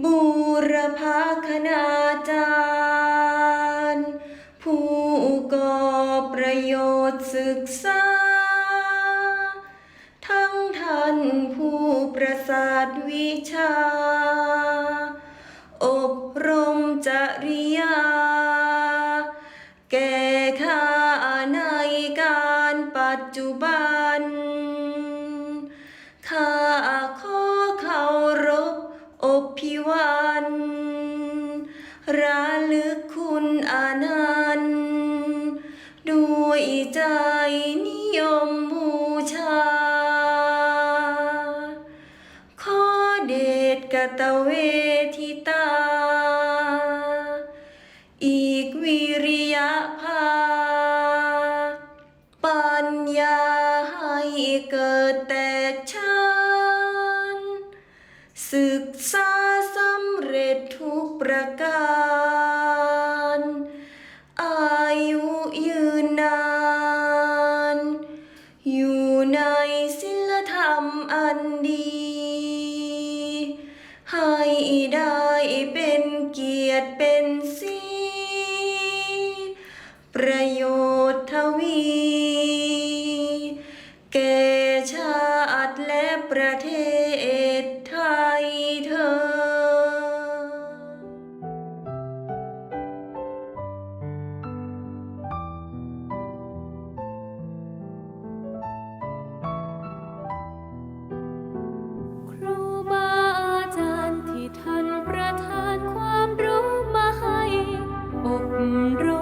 บูรพาคณาจารย์ ผู้ก่อประโยชน์ศึกษา ทั้งท่านผู้ประสาทวิชา อบรมจริยา แก่ข้าในการปัจจุบัน ชา ขอเดชกตเวทิตา อีกวิริยะภา ปัญญาให้เกิดแต่ฉันศึกษาสำเร็จทุกประการ ประโยชน์ทวี แก่ชาติและประเทศไทยเธอาจารย์ที่ท่านประทานความรู้มาให้อบรม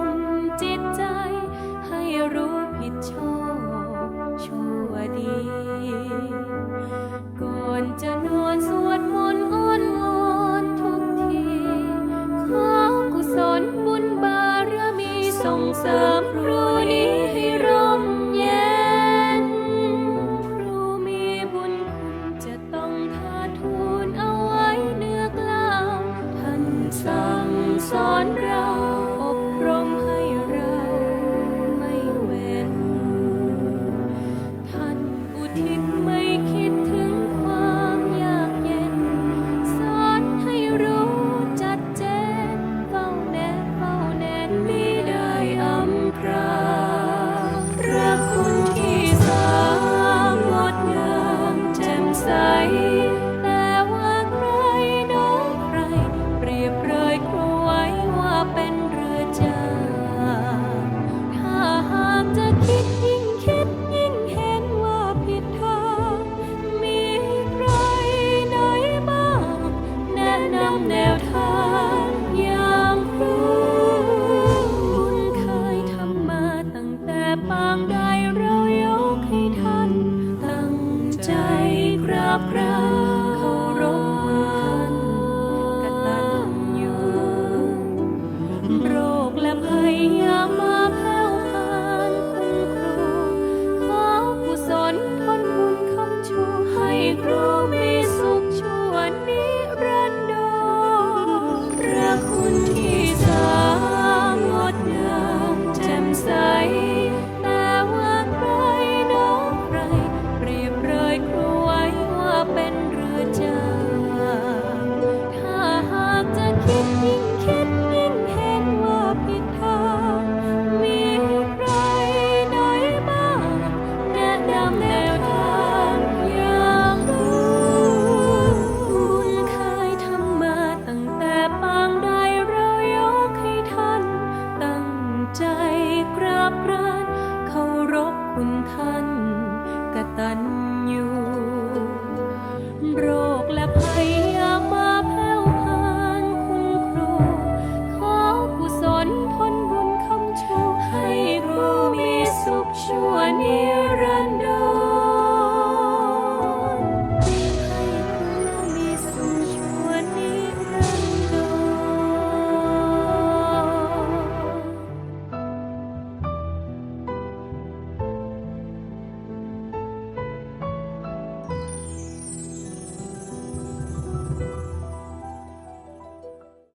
없네.